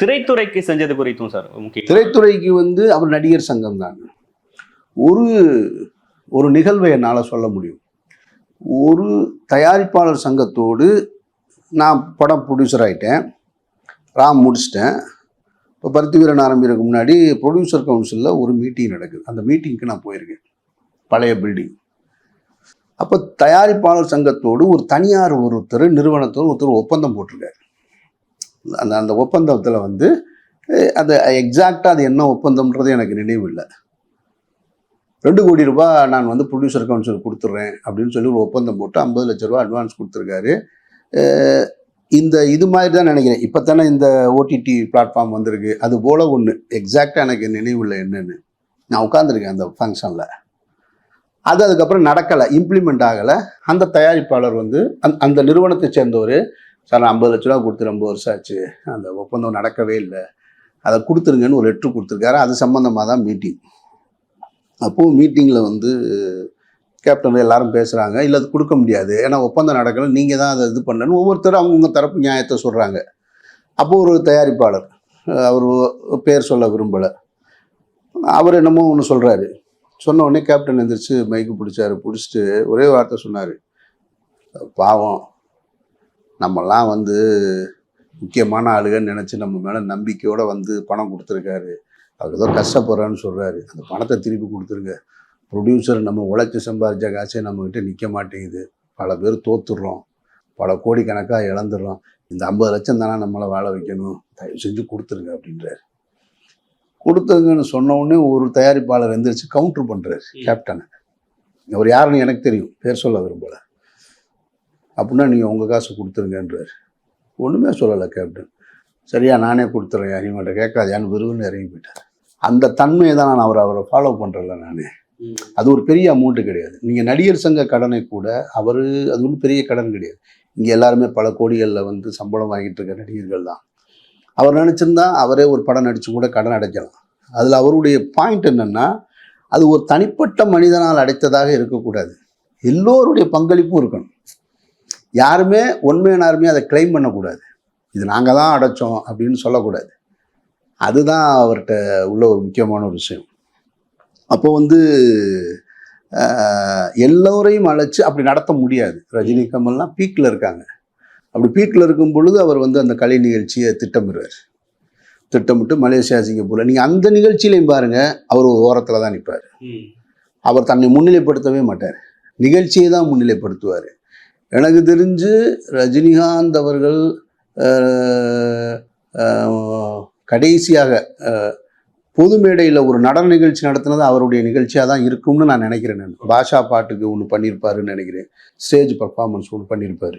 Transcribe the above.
திரைத்துறைக்கு செஞ்சது குறித்தும் சார் முக்கிய திரைத்துறைக்கு வந்து அவர் நடிகர் சங்கம் தான் ஒரு ஒரு நிகழ்வை என்னால் சொல்ல முடியும். ஒரு தயாரிப்பாளர் சங்கத்தோடு நான் படம் ப்ரொடியூசர் ஆகிட்டேன் ராம் முடிச்சிட்டேன். இப்போ பருத்தி வீரன் ஆரம்பிக்கிறதுக்கு முன்னாடி ப்ரொடியூசர் கவுன்சிலில் ஒரு மீட்டிங் நடக்குது. அந்த மீட்டிங்க்கு நான் போயிருக்கேன். பழைய பில்டிங் அப்போ தயாரிப்பாளர் சங்கத்தோடு ஒரு தனியார் ஒருத்தர் நிறுவனத்தோடு ஒருத்தர் ஒப்பந்தம் போட்டிருக்காரு. அந்த அந்த ஒப்பந்தத்தில் வந்து அது எக்ஸாக்டாக அது என்ன ஒப்பந்தம்ன்றது எனக்கு நினைவு இல்லை ரெண்டு கோடி ரூபா நான் வந்து ப்ரொடியூசர் கவுன்சில் கொடுத்துட்றேன் அப்படின்னு சொல்லி ஒரு ஒப்பந்தம் போட்டு ஐம்பது லட்ச ரூபா அட்வான்ஸ் கொடுத்துருக்காரு. இந்த இது மாதிரி தான் நினைக்கிறேன் இப்போ தானே இந்த ஓடிடி பிளாட்ஃபார்ம் வந்திருக்கு. அது போல் ஒன்று எக்ஸாக்டாக எனக்கு நினைவு இல்லை என்னன்னு. நான் உட்காந்துருக்கேன் அந்த ஃபங்க்ஷனில் அது அதுக்கப்புறம் நடக்கலை. இம்ப்ளிமெண்ட் ஆகலை. அந்த தயாரிப்பாளர் வந்து அந் அந்த நிறுவனத்தை சேர்ந்தவர் சார் நான் ஐம்பது லட்ச ரூபா கொடுத்து ரொம்ப வருஷம் ஆச்சு. அந்த ஒப்பந்தம் நடக்கவே இல்லை. அதை கொடுத்துருங்கன்னு ஒரு லெட்ரு கொடுத்துருக்காரு. அது சம்மந்தமாக தான் மீட்டிங் அப்போது மீட்டிங்கில் வந்து கேப்டன் எல்லாரும் பேசுகிறாங்க இல்லை அது கொடுக்க முடியாது. ஏன்னா ஒப்பந்தம் நடக்கலை. நீங்கள் தான் அதை இது பண்ணணும் ஒவ்வொருத்தரும் அவங்கவுங்க தரப்பு நியாயத்தை சொல்கிறாங்க அப்போது ஒரு தயாரிப்பாளர் அவர் பேர் சொல்ல விரும்பலை. அவர் என்னமோ ஒன்று சொல்கிறாரு சொன்ன உடனே கேப்டன் எந்திரிச்சு மைக்கு பிடிச்சாரு. பிடிச்சிட்டு ஒரே வார்த்தை சொன்னார். பாவம். நம்மெல்லாம் வந்து முக்கியமான ஆளுகன்னு நினச்சி நம்ம மேலே நம்பிக்கையோடு வந்து பணம் கொடுத்துருக்காரு. அவர் ஏதோ கஷ்டப்படுறான்னு சொல்கிறாரு அந்த பணத்தை திருப்பி கொடுத்துருங்க. ப்ரொடியூசர் நம்ம உழைச்சி சம்பாதிச்ச காசே நம்மக்கிட்ட நிற்க மாட்டேங்குது. பல பேர் தோத்துடுறோம். பல கோடிக்கணக்காக இழந்துடுறோம். இந்த ஐம்பது லட்சம் தானே நம்மளை வாழ வைக்கணும். தயவு செஞ்சு கொடுத்துருங்க அப்படின்றாரு. கொடுத்துருங்கன்னு சொன்ன உடனே ஒரு தயாரிப்பாளர் எந்திரிச்சு கவுண்டர் பண்ணுறாரு கேப்டனை அவர் யாருன்னு எனக்கு தெரியும். பேர் சொல்ல விரும்பலை. அப்படின்னா நீங்கள் உங்கள் காசு கொடுத்துருங்கன்றார். ஒன்றுமே சொல்லலை கேப்டன் சரியா நானே கொடுத்துறேன் இவங்கள்ட்ட கேட்காதியான்னு விரும்புன்னு இறங்கி போயிட்டார். அந்த தன்மையை தான் நான் அவர் அவரை ஃபாலோ பண்ணுறல நான். அது ஒரு பெரிய அமௌண்ட்டு கிடையாது. நீங்கள் நடிகர் சங்க கடனை கூட அவர் அது ஒன்றும் பெரிய கடன் கிடையாது. இங்கே எல்லாருமே பல கோடிகளில் வந்து சம்பளம் வாங்கிட்டு இருக்க நடிகர்கள் தான். அவர் நினச்சிருந்தா அவரே ஒரு படம் நடித்து கூட கடன் அடைக்கலாம். அதில் அவருடைய பாயிண்ட் என்னென்னா அது ஒரு தனிப்பட்ட மனிதனால் அடைத்ததாக இருக்கக்கூடாது. எல்லோருடைய பங்களிப்பும் இருக்கணும். யாருமே உண்மையான யாருமே அதை கிளைம் பண்ணக்கூடாது. இது நாங்கள் தான் அடைச்சோம் அப்படின்னு சொல்லக்கூடாது. அதுதான் அவர்கிட்ட உள்ள ஒரு முக்கியமான ஒரு விஷயம். அப்போ வந்து எல்லோரையும் அழைச்சி அப்படி நடத்த முடியாது. ரஜினி கமல்லாம் பீக்கில் இருக்காங்க. அப்படி பீக்கில் இருக்கும் பொழுது அவர் வந்து அந்த கலை நிகழ்ச்சியை திட்டமிடுவார். திட்டமிட்டு மலேசியா சிங்கப்பூரில் நீங்கள் அந்த நிகழ்ச்சியிலையும் பாருங்கள் அவர் ஒரு ஓரத்தில் தான் நிற்பார் அவர் தன்னை முன்னிலைப்படுத்தவே மாட்டார். நிகழ்ச்சியை தான் முன்னிலைப்படுத்துவார். எனக்கு தெரிஞ்சு ரஜினிகாந்த் அவர்கள் கடைசியாக பொது மேடையில் ஒரு நடன நிகழ்ச்சி நடத்தினது அவருடைய நிகழ்ச்சியாக தான் இருக்கும்னு நான் நினைக்கிறேன் நான். பாஷா பாட்டுக்கு ஒன்று பண்ணியிருப்பாருன்னு நினைக்கிறேன். ஸ்டேஜ் பர்ஃபார்மன்ஸ் ஒன்று பண்ணியிருப்பாரு